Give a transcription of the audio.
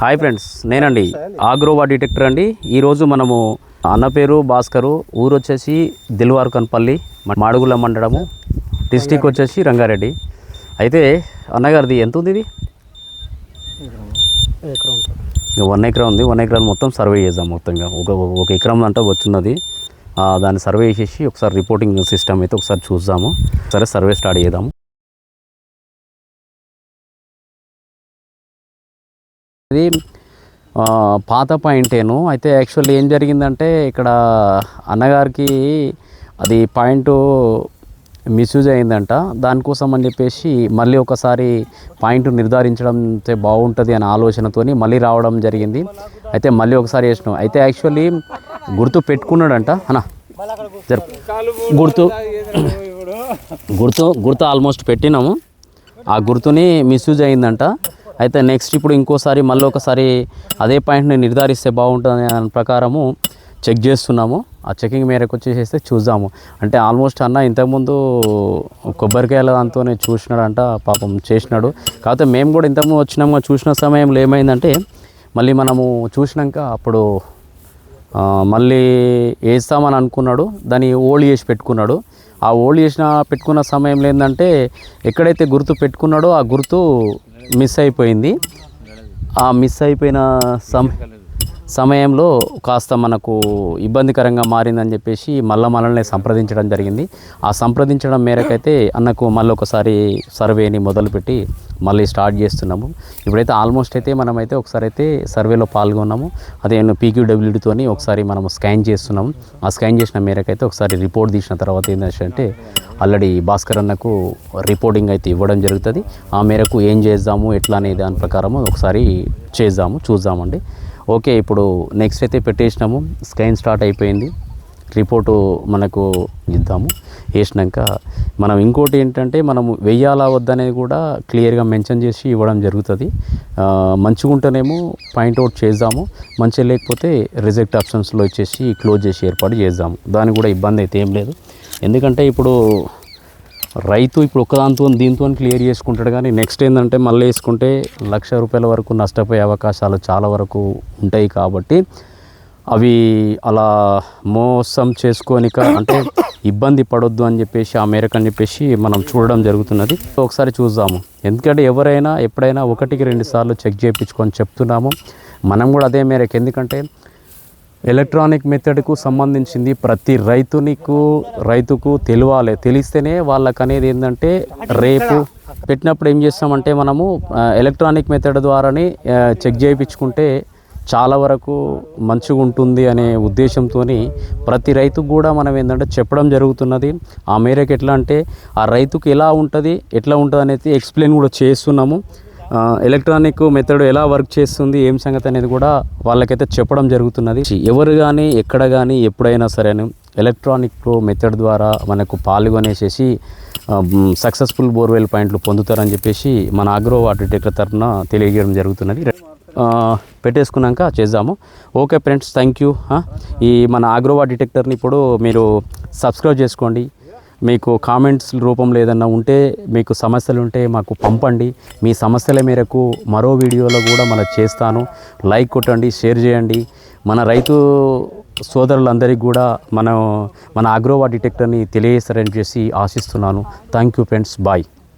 Hi friends నేనండి ఆగ్రోవా detector అండి. ఈరోజు మనము అన్న పేరు భాస్కరు ఊరు వచ్చేసి దిల్వార్కన్పల్లి మాడుగుల మండలము డిస్టిక్ వచ్చేసి రంగారెడ్డి. అయితే అన్నగారిది ఎంత ఉంది ఇది వన్ ఎకరా ఉంది వన్ ఎకరాలు మొత్తం సర్వే చేద్దాం మొత్తంగా. ఒక ఒక ఎకరం అంటే వచ్చినది. దాన్ని సర్వే చేసేసి ఒకసారి రిపోర్టింగ్ సిస్టమ్ అయితే ఒకసారి చూద్దాము. సరే సర్వే స్టార్ట్ చేద్దాము. ఇది పాత పాయింటేను అయితే యాక్చువల్లీ ఏం జరిగిందంటే ఇక్కడ అన్నగారికి అది పాయింట్ మిస్యూజ్ అయిందంట. దానికోసం అని చెప్పేసి మళ్ళీ ఒకసారి పాయింట్ నిర్ధారించడం బాగుంటుంది అనే ఆలోచనతోని మళ్ళీ రావడం జరిగింది. అయితే మళ్ళీ ఒకసారి చేసినాం. అయితే యాక్చువల్లీ గుర్తు పెట్టుకున్నాడంట. అనా గుర్తు గుర్తు గుర్తు ఆల్మోస్ట్ పెట్టినాము. ఆ గుర్తుని మిస్యూజ్ అయిందంట. అయితే నెక్స్ట్ ఇప్పుడు ఇంకోసారి మళ్ళీ ఒకసారి అదే పాయింట్ని నిర్ధారిస్తే బాగుంటుంది అనే ప్రకారము చెక్ చేస్తున్నాము. ఆ చెకింగ్ మేరకు వచ్చేసేస్తే చూద్దాము. అంటే ఆల్మోస్ట్ అన్న ఇంతకుముందు కొబ్బరికాయల దాంతోనే చూసినాడంట పాపం చేసినాడు. కాకపోతే మేము కూడా ఇంతకుముందు వచ్చినాము చూసిన సమయంలో ఏమైందంటే మళ్ళీ మనము చూసినాక అప్పుడు మళ్ళీ వేస్తామని అనుకున్నాడు దాన్ని ఓల్డ్ చేసి పెట్టుకున్నాడు. ఆ ఓల్డ్ చేసిన పెట్టుకున్న సమయంలో ఏంటంటే ఎక్కడైతే గుర్తు పెట్టుకున్నాడో ఆ గుర్తు మిస్ అయిపోయింది. ఆ మిస్ అయిపోయిన సమ్ సమయంలో కాస్త మనకు ఇబ్బందికరంగా మారిందని చెప్పేసి మళ్ళా మనల్ని సంప్రదించడం జరిగింది. ఆ సంప్రదించడం మేరకైతే అన్నకు మళ్ళీ ఒకసారి సర్వేని మొదలుపెట్టి మళ్ళీ స్టార్ట్ చేస్తున్నాము. ఇప్పుడైతే ఆల్మోస్ట్ అయితే మనమైతే ఒకసారి అయితే సర్వేలో పాల్గొన్నాము. అదే పీక్యూడబ్ల్యూడితోని ఒకసారి మనము స్కాన్ చేస్తున్నాము. ఆ స్కాన్ చేసిన మేరకైతే ఒకసారి రిపోర్ట్ తీసిన తర్వాత ఏంటంటే ఆల్రెడీ భాస్కర్ అన్నకు రిపోర్టింగ్ అయితే ఇవ్వడం జరుగుతుంది. ఆ మేరకు ఏం చేద్దాము ఎట్లా అనే దాని ప్రకారము ఒకసారి చేద్దాము చూద్దామండి. ఓకే ఇప్పుడు నెక్స్ట్ అయితే పెట్టేసినాము. స్కైన్ స్టార్ట్ అయిపోయింది. రిపోర్టు మనకు ఇద్దాము. వేసినాక మనం ఇంకోటి ఏంటంటే మనం వెయ్యాలా వద్దనేది కూడా క్లియర్గా మెన్షన్ చేసి ఇవ్వడం జరుగుతుంది. మంచిగుంటేనేమో మంచిగా ఉంటేనేమో పాయింట్అవుట్ చేద్దాము. మంచిగా లేకపోతే రిజెక్ట్ ఆప్షన్స్లో ఇచ్చేసి క్లోజ్ చేసి ఏర్పాటు చేద్దాము. దానికి కూడా ఇబ్బంది అయితే ఏం లేదు. ఎందుకంటే ఇప్పుడు రైతు ఇప్పుడు ఒకదాంతో దీంతో క్లియర్ చేసుకుంటాడు కానీ నెక్స్ట్ ఏంటంటే మళ్ళీ వేసుకుంటే లక్ష రూపాయల వరకు నష్టపోయే అవకాశాలు చాలా వరకు ఉంటాయి కాబట్టి అవి అలా మోసం చేసుకోనిక అంటే ఇబ్బంది పడొద్దు అని చెప్పేసి ఆ మేరకు అని చెప్పేసి మనం చూడడం జరుగుతున్నది. ఒకసారి చూద్దాము. ఎందుకంటే ఎవరైనా ఎప్పుడైనా ఒకటికి రెండు సార్లు చెక్ చేయించుకొని చెప్తున్నాము. మనం కూడా అదే మేరకు. ఎందుకంటే ఎలక్ట్రానిక్ మెథడ్కు సంబంధించింది ప్రతి రైతునికు రైతుకు తెలియాలి. తెలిస్తేనే వాళ్ళకి అనేది ఏంటంటే రేపు పెట్టినప్పుడు ఏం చేస్తామంటే మనము ఎలక్ట్రానిక్ మెథడ్ ద్వారానే చెక్ చేయించుకుంటే చాలా వరకు మంచిగా ఉంటుంది అనే ఉద్దేశంతో ప్రతి రైతుకు కూడా మనం ఏంటంటే చెప్పడం జరుగుతున్నది. ఆ మేరకు ఎట్లా అంటే ఆ రైతుకు ఎలా ఉంటుంది ఎట్లా ఉంటుంది అనేది ఎక్స్ప్లెయిన్ కూడా చేస్తున్నాము. ఎలక్ట్రానిక్ మెథడ్ ఎలా వర్క్ చేస్తుంది ఏం సంగతి అనేది కూడా వాళ్ళకైతే చెప్పడం జరుగుతున్నది. ఎవరు కానీ ఎక్కడ కానీ ఎప్పుడైనా సరే ఎలక్ట్రానిక్ మెథడ్ ద్వారా మనకు పాల్గొనేసేసి సక్సెస్ఫుల్ బోర్వెల్ పాయింట్లు పొందుతారని చెప్పేసి మన అగ్రో వాటర్ డిటెక్టర్ తరఫున తెలియజేయడం జరుగుతున్నది. పెట్టేసుకున్నాక చేద్దాము. ఓకే ఫ్రెండ్స్ థ్యాంక్ యూ ఈ మన ఆగ్రోవా డిటెక్టర్ని ఇప్పుడు మీరు సబ్స్క్రైబ్ చేసుకోండి. మీకు కామెంట్స్ రూపంలో ఏదన్నా ఉంటే మీకు సమస్యలు ఉంటే మాకు పంపండి. మీ సమస్యల మేరకు మరో వీడియోలో కూడా మనం చేస్తాను. లైక్ కొట్టండి షేర్ చేయండి. మన రైతు సోదరులందరికీ కూడా మనం మన అగ్రోవా డిటెక్టర్ని తెలియజేస్తారని చేసి ఆశిస్తున్నాను. Thank you friends bye